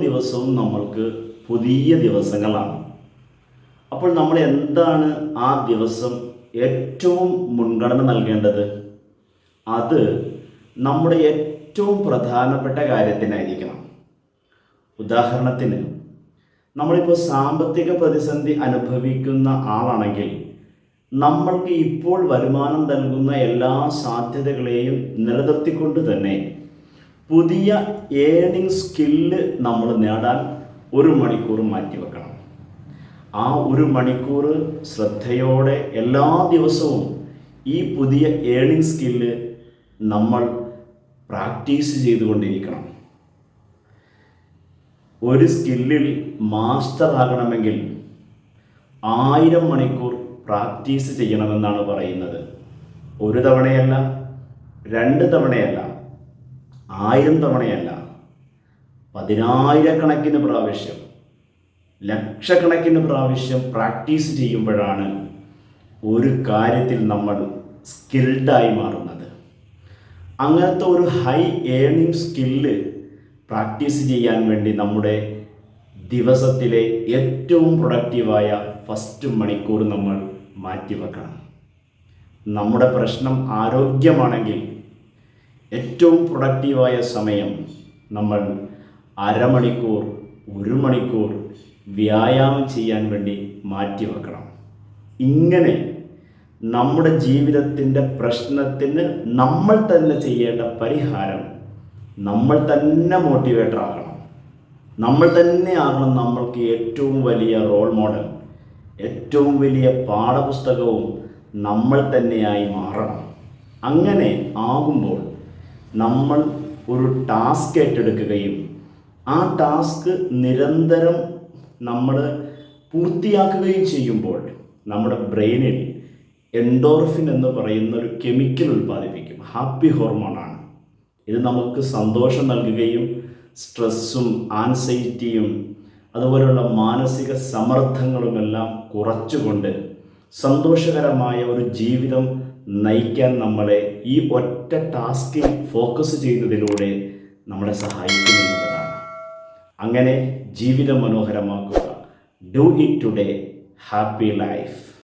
ദിവസവും നമ്മൾക്ക് പുതിയ ദിവസങ്ങളാണ്. അപ്പോൾ നമ്മൾ എന്താണ് ആ ദിവസം ഏറ്റവും മുൻഗണന നൽകേണ്ടത്? അത് നമ്മുടെ ഏറ്റവും പ്രധാനപ്പെട്ട കാര്യത്തിനായിരിക്കണം. ഉദാഹരണത്തിന് നമ്മളിപ്പോൾ സാമ്പത്തിക പ്രതിസന്ധി അനുഭവിക്കുന്ന ആളാണെങ്കിൽ നമ്മൾക്ക് ഇപ്പോൾ വരുമാനം നൽകുന്ന എല്ലാ സാധ്യതകളെയും നിലനിർത്തിക്കൊണ്ട് തന്നെ പുതിയ ഏണിംഗ് സ്കില്ല് നമ്മൾ നേടാൻ ഒരു മണിക്കൂർ മാറ്റി വെക്കണം. ആ ഒരു മണിക്കൂർ ശ്രദ്ധയോടെ എല്ലാ ദിവസവും ഈ പുതിയ ഏണിംഗ് സ്കില്ല് നമ്മൾ പ്രാക്ടീസ് ചെയ്തുകൊണ്ടിരിക്കണം. ഒരു സ്കില്ലിൽ മാസ്റ്റർ ആകണമെങ്കിൽ ആയിരം മണിക്കൂർ പ്രാക്ടീസ് ചെയ്യണമെന്നാണ് പറയുന്നത്. ഒരു തവണയല്ല രണ്ട് തവണയല്ല. ആയിരം തവണയല്ല പതിനായിരക്കണക്കിന് പ്രാവശ്യം ലക്ഷക്കണക്കിന് പ്രാവശ്യം പ്രാക്ടീസ് ചെയ്യുമ്പോഴാണ് ഒരു കാര്യത്തിൽ നമ്മൾ സ്കിൽഡായി മാറുന്നത്. അങ്ങനത്തെ ഒരു ഹൈ ഏണിംഗ് സ്കില്ല് പ്രാക്ടീസ് ചെയ്യാൻ വേണ്ടി നമ്മുടെ ദിവസത്തിലെ ഏറ്റവും പ്രൊഡക്റ്റീവായ ഫസ്റ്റ് മണിക്കൂർ നമ്മൾ മാറ്റിവെക്കണം. നമ്മുടെ പ്രശ്നം ആരോഗ്യമാണെങ്കിൽ ഏറ്റവും പ്രൊഡക്റ്റീവായ സമയം നമ്മൾ അരമണിക്കൂർ ഒരു മണിക്കൂർ വ്യായാമം ചെയ്യാൻ വേണ്ടി മാറ്റിവെക്കണം ഇങ്ങനെ നമ്മുടെ ജീവിതത്തിന്റെ പ്രശ്നത്തിന് നമ്മൾ തന്നെ ചെയ്യേണ്ട പരിഹാരം നമ്മൾ തന്നെ മോട്ടിവേറ്റർ ആകണം. നമ്മൾ തന്നെ ആകണം നമ്മൾക്ക് ഏറ്റവും വലിയ റോൾ മോഡൽ ഏറ്റവും വലിയ പാഠപുസ്തകവും നമ്മൾ തന്നെയായി മാറണം. അങ്ങനെ ആകുമ്പോൾ നമ്മൾ ഒരു ടാസ്ക് ഏറ്റെടുക്കുകയും ആ ടാസ്ക് നിരന്തരം നമ്മൾ പൂർത്തിയാക്കുകയും ചെയ്യുമ്പോൾ നമ്മുടെ ബ്രെയിനിൽ എൻഡോർഫിൻ എന്ന് പറയുന്ന ഒരു കെമിക്കൽ ഉൽപ്പാദിപ്പിക്കും ഹാപ്പി ഹോർമോണാണ് ഇത് നമുക്ക് സന്തോഷം നൽകുകയും സ്ട്രെസ്സും ആൻസൈറ്റിയും അതുപോലെയുള്ള മാനസിക സമ്മർദ്ദങ്ങളുമെല്ലാം കുറച്ചുകൊണ്ട് സന്തോഷകരമായ ഒരു ജീവിതം നയിക്കാൻ നമ്മളെ ഈ ഒറ്റ ടാസ്കിൽ ഫോക്കസ് ചെയ്യുന്നതിലൂടെ നമ്മളെ സഹായിക്കുമെന്നുള്ളതാണ് അങ്ങനെ ജീവിതം മനോഹരമാക്കുക. Do it today. Happy life.